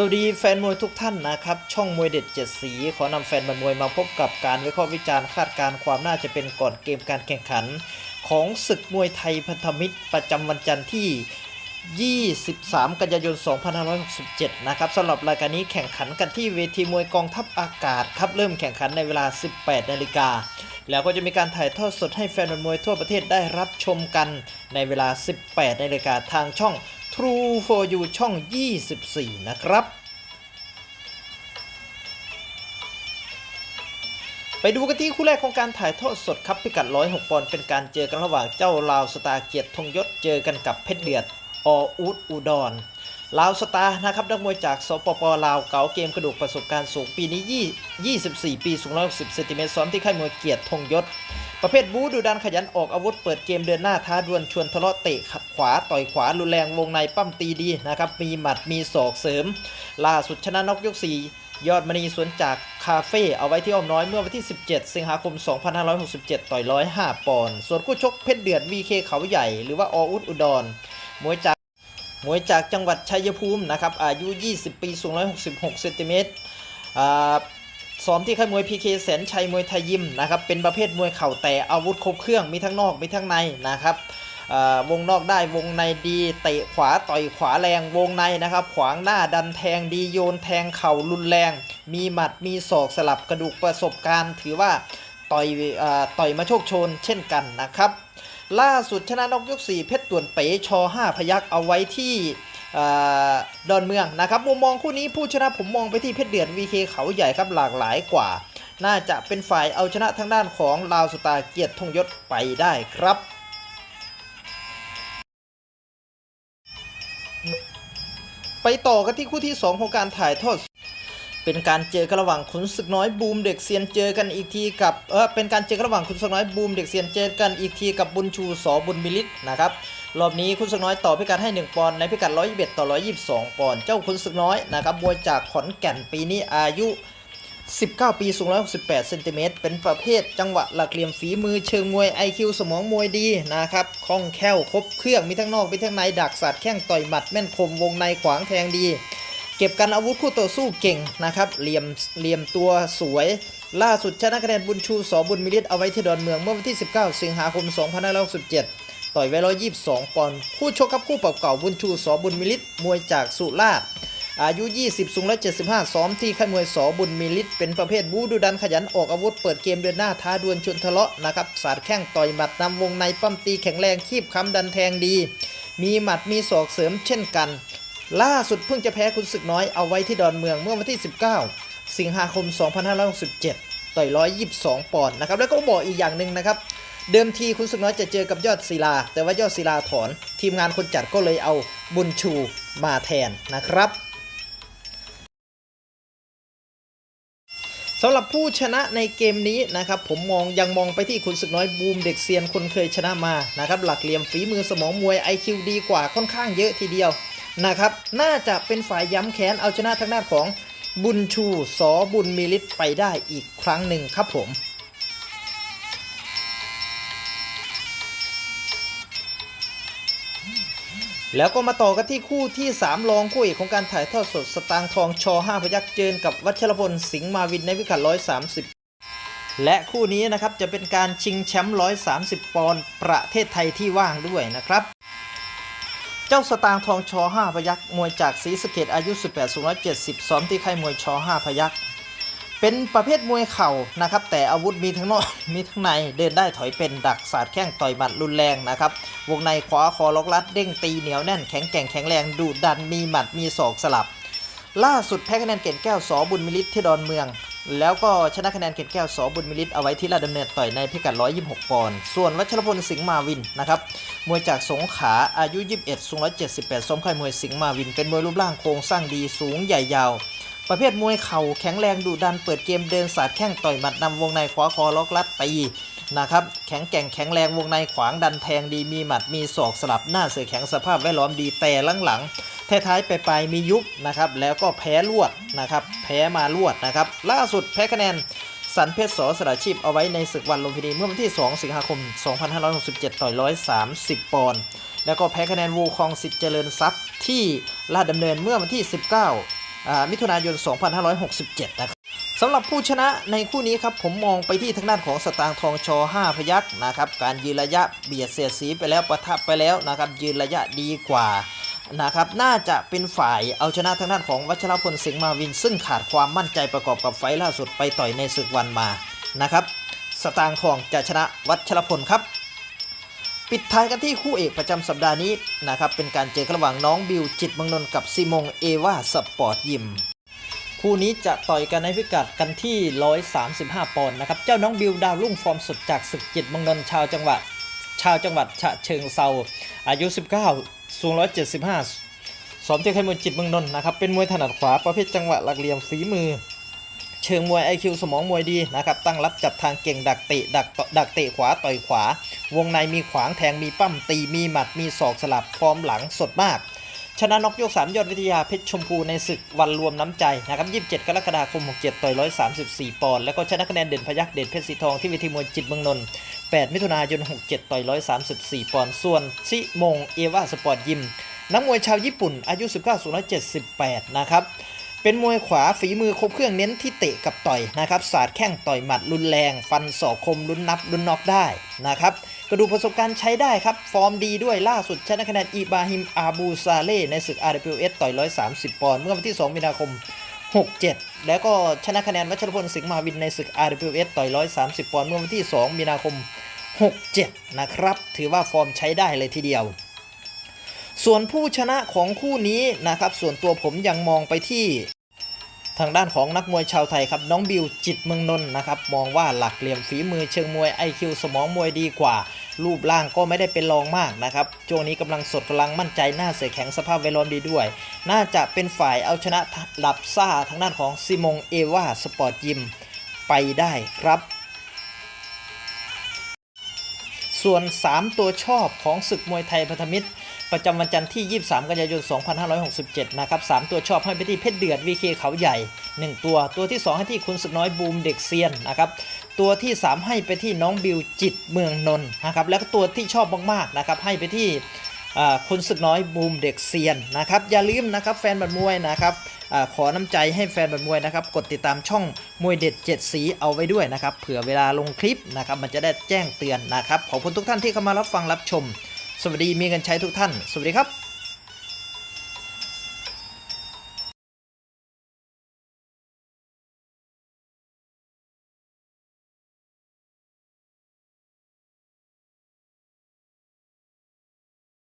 สวัสดีแฟนมวยทุกท่านนะครับ ช่องมวยเด็ดเจ็ดสี ขอนำแฟนบันมวยมาพบกับการวิเคราะห์วิจารณ์คาดการณ์ความน่าจะเป็นก่อนเกมการแข่งขัน ของศึกมวยไทยพันธมิตรประจำวันจันทร์ที่ 23 กันยายน 2567 นะครับสำหรับรายการนี้แข่งขันกันที่เวทีมวยกองทัพอากาศครับเริ่มแข่งขันในเวลา 18 นาฬิกาแล้วก็จะมีการถ่ายทอดสดให้แฟนบอลมวยทั่วประเทศได้รับชมกันในเวลา 18 นาฬิกาทางช่อง True for You ช่อง 24 นะครับ ไปดูกันที่คู่แรกของการถ่ายทอดสดครับพิกัด 106 ปอนด์เป็นการเจอกันระหว่างเจ้าลาวสตาเกียรติธงยศเจอกันกับเพชรเดือดออูดอุดรลาวสตาร์นะครับนักมวยจากสปปลาวเก๋าเกมกระดูกประสบการณ์สูงปีนี้ 24 ปีสูง160เซนติเมตรซ้อมที่ค่ายมวยเกียรติธงยศ ประเภทบูดูดันขยันออกอาวุธเปิดเกมเดินหน้าท้าดวลชวนทะเลาะเตะขวาต่อยขวารุนแรงวงในปั้มตีดีนะครับมีหมัดมีศอกเสริม ล่าสุดชนะนกยก4ยอดมณีสวนจากคาเฟ่เอาไว้ที่อ้อมน้อยเมื่อวันที่ 17 สิงหาคม 2567 ต่อย105 ปอนด์ส่วนคู่ชกเพชรเดือด VK เขาใหญ่หรือว่าออุดอุดรมวยจากมวยจากจังหวัดชัยภูมินะครับอายุ 20 ปี สูง 166 เซนติเมตรอ่า ซ้อมที่ค่ายมวย PK แสนชัยมวยไทยยิมนะครับเป็นประเภทมวยเข่าแต่อาวุธครบเครื่องมีทั้งนอกมีทั้งในนะครับวงนอกได้วงในดีเตะขวาต่อยขวาแรงวงในนะครับ ขวางหน้าดันแทงดีโยนแทงเข่ารุนแรง มีหมัดมีศอกสลับกระดูกประสบการณ์ ถือว่าต่อยอต่อยมาโชคชนเช่นกันนะครับ ล่าสุดชนะนกยก4เพชรต่วนเป๋ช5พยักเอาไว้ที่ ดอนเมืองนะครับมุมมองคู่นี้ผู้ชนะผมมองไปที่เพชรเดือด VK เขาใหญ่ครับหลากหลายกว่า น่าจะเป็นฝ่ายเอาชนะทางด้านของลาวสตาเกียรติธงยศไปได้ครับไปต่อกันที่คู่ที่ 2 ของการถ่ายทอด เป็นการเจอกันระหว่างขุนศึกน้อยบูมเด็กเซียนเจอกันอีกทีกับเออเป็นการเจอกันระหว่างขุนศึกน้อยบูมเด็กเซียนเจอกันอีกทีกับบุญชูสอบุญมิลิตนะครับรอบนี้ขุนศึกน้อยต่อพิกัดให้ 1 ปอนด์ในพิกัด 121 ต่อ 122 ปอนด์เจ้าขุนศึกน้อยนะครับมวยจากขอนแก่นปีนี้อายุ 19 ปีสูง 168เซนติเมตรเป็นประเภทจังหวะหลักเหลี่ยมฝีมือเชิงมวย IQ สมองมวยดีนะครับคล่องแคล่วครบเครื่องมีทั้งนอกมีทั้งในดักสัตว์แข้งต่อยหมัดแม่นคมวงในขวางแทงดี เก็บกันอาวุธคู่ต่อสู้เก่งนะครับเหลี่ยมเหลี่ยมตัวสวย ล่าสุดชนะคะแนนบุญชูสอบุญมิลิตเอาไว้ที่ดอนเมืองเมื่อวันที่ 19 สิงหาคม 2567 ต่อยไว้122 ปอนด์คู่ชกครับคู่เก่าบุญชูสอบุญมิลิตมวยจากสุราษฎร์อายุ 20 สูง 175 ซ้อมที่ค่ายมวยสอบุญมิลิตเป็นประเภทบูดูดันขยันออกอาวุธเปิดเกมเดินหน้าท้าดวลชนทะเลาะนะครับ สาดแข้งต่อยหมัดนำวงในปั้มตีแข็งแรงคีบค้ำดันแทงดี มีหมัดมีศอกเสริมเช่นกัน ล่าสุดเพิ่งจะแพ้คุณศึกน้อยเอาไว้ที่ดอนเมืองเมื่อวันที่ 19 สิงหาคม 2567 ต่อย 122 ปอนด์นะครับ แล้วก็บอกอีกอย่างหนึ่งนะครับ เดิมทีคุณศึกน้อยจะเจอกับยอดศิลา แต่ว่ายอดศิลาถอน ทีมงานคนจัดก็เลยเอาบุญชูมาแทนนะครับสำหรับผู้ชนะในเกมนี้นะครับผมมองยังมองไปที่คุณศึกน้อยบูมเด็กเซียนคนเคยชนะมานะครับหลักเหลี่ยมฝีมือสมองมวย IQ ดีกว่าค่อนข้างเยอะทีเดียว นะครับ น่าจะเป็นฝ่ายย้ำแค้นเอาชนะทางด้านของบุญชูสอบุญมีฤทธิ์ไปได้อีกครั้งหนึ่งครับผมแล้วก็มาต่อกันที่คู่ที่ 3 รองคู่เอกของการถ่ายทอดสดสตางค์ทองช5พยักเจนกับวัชรพลสิงห์มาวินในพิกัด130 และคู่นี้นะครับจะเป็นการชิงแชมป์130 ปอนด์ประเทศไทยที่ว่างด้วยนะครับ เจ้าสตางค์ทองชอ5พยักมวยจากศรีสะเกดอายุ 18สูง170 ซ้อมที่ค่ายมวยชอ5พยักเป็นประเภทมวยเข่านะครับ แต่อาวุธมีทั้งนอกมีทั้งในเดินได้ถอยเป็นดักสาดแข้งต่อยหมัดรุนแรงนะครับ วงในขวาคอล็อกลัดเด้งตีเหนียวแน่นแข็งแกร่งแข็งแรงดุดันมีหมัดมีศอกสลับ ล่าสุดแพ้คะแนนเก่งแก้วสอบุญมิลิตที่ดอนเมือง แล้วก็ชนะคะแนนเก่งแก้วสบุญมิลิตเอาไว้ที่ลาดดำเนินต่อยในพิกัด 126 ปอนด์ ส่วนวัชรพลสิงห์มาวินนะครับมวยจากสงขาอายุ 21 สูง 178ซ้อมค่ายมวยสิงห์มาวิน เป็นมวยรูปร่างโครงสร้างดีสูงใหญ่ยาว ประเภทมวยเข่าแข็งแรงดุดัน เปิดเกมเดินสาดแข้งต่อยหมัดนำวงในขวาคอล็อกลัดตีนะครับแข็งแกร่งแข็งแรงวงในขวางดันแทงดีมีหมัดมีศอกสลับหน้าเสือแข็งสภาพแวดล้อมดีแต่หลังๆ ท้ายๆไปลายๆมียุบนะครับแล้วก็แพ้รวดนะครับแพ้มารวดนะครับล่าสุดแพ้คะแนนสันเพชรสอสระชีพเอาไว้ในศึกวันลุมพินีเมื่อวันที่ 2 สิงหาคม 2567 ต่อย 130 ปอนด์แล้วก็แพ้คะแนนวูคองสิทธิ์เจริญทรัพย์ที่ลาดดำเนินเมื่อวันที่ 19อ่ามิถุนายน 2567 นะครับสำหรับผู้ชนะในคู่นี้ครับผมมองไปที่ทางด้านของสตางค์ทองชอ5พยักนะครับการยืนระยะเบียดเสียดสีไปแล้วประทับไปแล้วนะครับยืนระยะดีกว่า นะครับน่าจะเป็นฝ่ายเอาชนะทางด้านของวัชรพลสิงห์มาวิน ซึ่งขาดความมั่นใจประกอบกับไฟล์ล่าสุดไปต่อยในศึกวันมานะครับสตางค์ทองจะชนะวัชรพลครับ ปิดท้ายกันที่คู่เอกประจำสัปดาห์นี้นะครับเป็นการเจอกันระหว่างน้องบิวจิตมืองนนกับซีมงเอวาสปอร์ตยิมคู่นี้จะต่อยกันในพิกัดกันที่ 135 ปอนด์นะครับเจ้าน้องบิวดาวรุ่งฟอร์มสดจากศึกจิตมืองนนชาวจังหวัดชาวจังหวัดฉะเชิงเซาอายุ 19 สูง 175 สอมที่ค่ายมวยจิตเมืองนนท์นะครับ เป็นมวยถนัดขวาประเภทจังหวะหลักเหลี่ยมฝีมือ เชิงมวย IQ สมองมวยดีนะครับ ตั้งรับจับทางเก่งดักเตะดักดักเตะขวาต่อยขวา วงในมีขวางแทงมีปั้มตีมีหมัดมีศอกสลับฟอร์มหลังสดมากชนะนกยก 3 ยอดวิทยาเพชรชมพูในศึกวันรวมน้ำใจนะครับ 27 กรกฎาคม 67 ต่อย 134 ปอนด์แล้วก็ชนะคะแนนเด่นพยักเด่นเพชรสีทองที่เวทีมวยจิตเมืองนนท์ 8 มิถุนายน 67 ต่อย 134 ปอนด์ ส่วนซิมง เอวาสปอร์ตยิม นักมวยชาวญี่ปุ่น อายุ 19สูง178 นะครับ เป็นมวยขวาฝีมือครบเครื่องเน้นที่เตะกับต่อยนะครับ สาดแข้งต่อยหมัดรุนแรง ฟันศอกคมลุ้นนับลุ้นน็อกได้นะครับ กระดูกประสบการณ์ใช้ได้ครับ ฟอร์มดีด้วยล่าสุดชนะคะแนนอิบราฮิม อาบูซาเล่ในศึก RWS ต่อย 130 ปอนด์ เมื่อวันที่ 2 มีนาคม 67 แล้วก็ชนะคะแนนวัชรพลสิงห์มาวินในศึก RWS ต่อย 130 ปอนด์เมื่อวันที่ 2 มีนาคม 67 นะครับ ถือว่าฟอร์มใช้ได้เลยทีเดียว ส่วนผู้ชนะของคู่นี้นะครับ ส่วนตัวผมยังมองไปที่ทางด้านของนักมวยชาวไทยครับ น้องบิวจิตเมืองนนท์นะครับ มองว่าหลักเหลี่ยมฝีมือเชิงมวย IQ สมองมวยดีกว่า รูปร่างก็ไม่ได้เป็นรองมากนะครับช่วงนี้กำลังสดกำลังมั่นใจหน้าเสียแข็งสภาพเวลอนดีด้วย น่าจะเป็นฝ่ายเอาชนะดับซ่าทางด้านของซิมงเอวาสปอร์ตยิมไปได้ครับ ส่วน 3 ตัวชอบของศึกมวยไทยพันธมิตร ประจำวันจันทร์ที่ 23 กันยายน 2567 นะครับ 3 ตัวชอบให้ไปที่เพชรเดือด VK เขาใหญ่ 1 ตัว ตัวที่ 2 ให้ที่คุณศึกน้อยบูมเด็กเซียนนะครับ ตัวที่ 3 ให้ไปที่น้องบิวจิตเมืองนนท์นะครับแล้วก็ตัวที่ชอบมากๆนะครับให้ไปที่คุณศึกน้อยบูมเด็กเซียนนะครับอย่าลืมนะครับแฟนบัตรมวยนะครับอขอน้ำใจให้แฟนบัตรมวยนะครับกดติดตามช่องมวยเด็ด 7 สีเอาไว้ด้วยนะครับเผื่อเวลาลงคลิปนะครับมันจะได้แจ้งเตือนนะครับขอบคุณทุกท่านที่เข้ามารับฟังรับชม สวัสดีมีกันใช้ทุกท่าน สวัสดีครับ